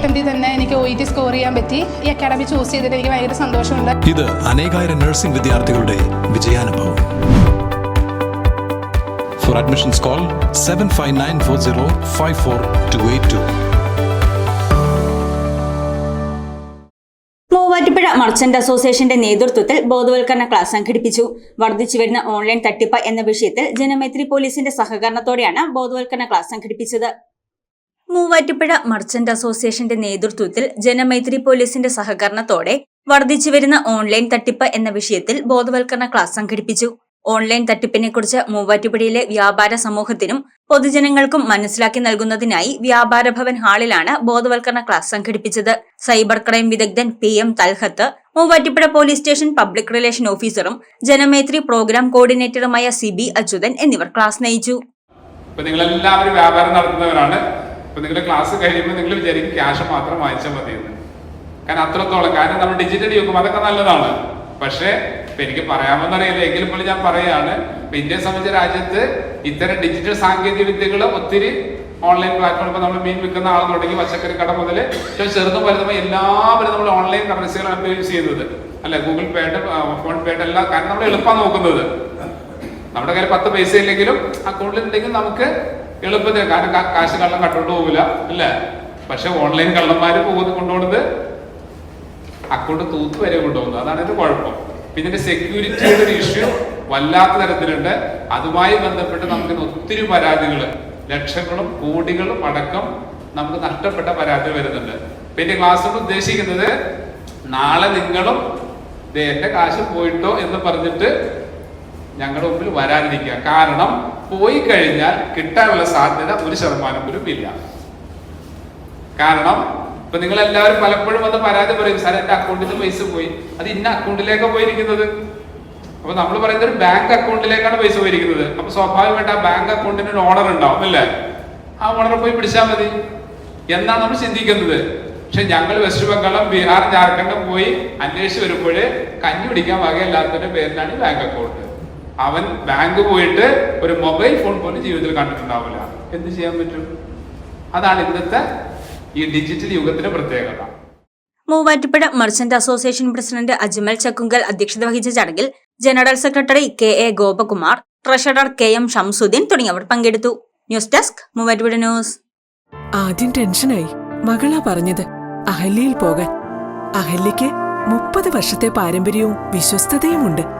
അറ്റംപ്റ്റിൽ തന്നെ എനിക്ക് O E T score ചെയ്യാൻ പറ്റി. ഈ അക്കാഡമി ചൂസ് ചെയ്തിട്ട് എനിക്ക് ഭയങ്കര സന്തോഷമുണ്ട്. ഇത് അനേകായിരം നഴ്സിംഗ് വിദ്യാർത്ഥികളുടെ വിജയാനുഭവം. For admissions call seven five nine four zero five four two eight two Muvattupuzha merchant അസോസിയേഷന്റെ നേതൃത്വത്തിൽ ബോധവൽക്കരണ ക്ലാസ് സംഘടിപ്പിച്ചു. വർദ്ധിച്ചു വരുന്ന ഓൺലൈൻ തട്ടിപ്പ് എന്ന വിഷയത്തിൽ ജനമൈത്രി പോലീസിന്റെ സഹകരണത്തോടെയാണ് ബോധവൽക്കരണ ക്ലാസ് സംഘടിപ്പിച്ചത്. മൂവാറ്റുപുഴ മർച്ചന്റ് അസോസിയേഷന്റെ നേതൃത്വത്തിൽ ജനമൈത്രി പോലീസിന്റെ സഹകരണത്തോടെ വർദ്ധിച്ചു വരുന്ന ഓൺലൈൻ തട്ടിപ്പ് എന്ന വിഷയത്തിൽ ബോധവൽക്കരണ ക്ലാസ് സംഘടിപ്പിച്ചു. ഓൺലൈൻ തട്ടിപ്പിനെക്കുറിച്ച് മൂവാറ്റുപുഴയിലെ വ്യാപാര സമൂഹത്തിനും പൊതുജനങ്ങൾക്കും മനസ്സിലാക്കി നൽകുന്നതിനായി വ്യാപാര ഭവൻ ഹാളിലാണ് ബോധവൽക്കരണ ക്ലാസ് സംഘടിപ്പിച്ചത്. സൈബർ ക്രൈം വിദഗ്ധൻ P M Talhath Muvattupuzha police station public relation ഓഫീസറും ജനമൈത്രി പ്രോഗ്രാം കോർഡിനേറ്ററുമായ സി ബി അച്യുതൻ എന്നിവർ ക്ലാസ് നയിച്ചു. വ്യാപാരം നടത്തുന്നവരാണ്. ഇപ്പൊ നിങ്ങളുടെ ക്ലാസ് കഴിയുമ്പോൾ നിങ്ങൾ വിചാരിക്കും ക്യാഷ് മാത്രം വാങ്ങിച്ചാൽ മതി എന്ന് കാരണം അത്രത്തോളം കാരണം നമ്മൾ ഡിജിറ്റലി യുഗം അതൊക്കെ നല്ലതാണ്. പക്ഷേ ഇപ്പൊ എനിക്ക് പറയാമെന്ന് അറിയില്ല. എങ്കിലും പോലും ഞാൻ പറയുകയാണ് ഇപ്പൊ ഇന്ത്യയെ സംബന്ധിച്ച രാജ്യത്ത് ഇത്തരം ഡിജിറ്റൽ സാങ്കേതിക വിദ്യകൾ ഒത്തിരി ഓൺലൈൻ പ്ലാറ്റ്ഫോം ഇപ്പൊ നമ്മൾ മീൻ വിൽക്കുന്ന ആൾ തുടങ്ങി പച്ചക്കറി കട മുതൽ ചെറുതും വലുതും എല്ലാവരും നമ്മൾ ഓൺലൈൻ കറൻസികളാണ് യൂസ് ചെയ്യുന്നത്. അല്ലെ? ഗൂഗിൾ പേ ആയിട്ട് ഫോൺ പേ എല്ലാം കാരണം നമ്മൾ എളുപ്പം നോക്കുന്നത്. നമ്മുടെ കയ്യിൽ പത്ത് പൈസ ഇല്ലെങ്കിലും അക്കൗണ്ടിൽ ഉണ്ടെങ്കിൽ നമുക്ക് എളുപ്പത്തിൽ കാരണം കാശ് കള്ളം കട്ടോണ്ട് പോകില്ല അല്ലേ? പക്ഷെ ഓൺലൈൻ കള്ളന്മാര് പോകുന്നത് കൊണ്ടുപോകുന്നത് അക്കൗണ്ട് തൂത്ത് വരെ കൊണ്ടുപോകുന്നത്. അതാണ് ഇതിന്റെ കുഴപ്പം. പിന്നെ ഇതിന്റെ സെക്യൂരിറ്റിയുടെ ഒരു ഇഷ്യൂ വല്ലാത്ത തരത്തിലുണ്ട്. അതുമായി ബന്ധപ്പെട്ട് നമുക്ക് ഒത്തിരി പരാതികൾ ലക്ഷങ്ങളും കോടികളും അടക്കം നമുക്ക് നഷ്ടപ്പെട്ട പരാതി വരുന്നുണ്ട്. പിന്നെ ക്ലാസ് ഉദ്ദേശിക്കുന്നത് നാളെ നിങ്ങളും എന്റെ കാശ് പോയിട്ടോ എന്ന് പറഞ്ഞിട്ട് ഞങ്ങളുടെ മുമ്പിൽ വരാതിരിക്കുക. കാരണം പോയി കഴിഞ്ഞാൽ കിട്ടാനുള്ള സാധ്യത ഒരു ശതമാനം പോലും ഇല്ല. കാരണം ഇപ്പൊ നിങ്ങൾ എല്ലാവരും പലപ്പോഴും വന്ന് പരാതി പറയും സാർ എന്റെ അക്കൗണ്ടിൽ നിന്ന് പൈസ പോയി. അത് ഇന്ന അക്കൗണ്ടിലേക്ക് പോയിരിക്കുന്നത്? അപ്പൊ നമ്മൾ പറയുന്നത് ഒരു ബാങ്ക് അക്കൗണ്ടിലേക്കാണ് പൈസ പോയിരിക്കുന്നത്. അപ്പൊ സ്വാഭാവികമായിട്ട് ആ ബാങ്ക് അക്കൗണ്ടിന് ഒരു ഓണർ ഉണ്ടാവും അല്ലേ? ആ ഓണർ പോയി പിടിച്ചാൽ മതി. എന്നാണ് നമ്മൾ ചിന്തിക്കുന്നത്? പക്ഷെ ഞങ്ങൾ വെസ്റ്റ് ബംഗാളും ബീഹാർ ജാർഖണ്ഡും പോയി അന്വേഷിച്ച് വരുമ്പോഴേ കഞ്ഞി പിടിക്കാൻ വകയില്ലാത്തതിന്റെ പേരിലാണ് ബാങ്ക് അക്കൗണ്ട് അവൻ ബാങ്ക് പോയിട്ട് ഒരു മൊബൈൽ ഫോൺ പോലും ജീവിതത്തിൽ കണ്ടിട്ടുണ്ടാവില്ല. എന്ത് ചെയ്യാൻ പറ്റും? അതാണ് ഇന്നത്തെ ഈ ഡിജിറ്റൽ യുഗത്തിന്റെ പ്രത്യേകത. Muvattupuzha merchant association president Ajmal Chakkungal അധ്യക്ഷത വഹിച്ച ചടങ്ങിൽ general secretary K A Gopakumar treasurer K M Shamsuddin തുടങ്ങിയവർ പങ്കെടുത്തു. News desk Muvattupuzha news. ആദ്യം ടെൻഷനായി മകളാ പറഞ്ഞത് അഹല്യയിൽ പോകാൻ. അഹല്യയ്ക്ക് മുപ്പത് വർഷത്തെ പാരമ്പര്യവും വിശ്വസ്തതയുമുണ്ട്.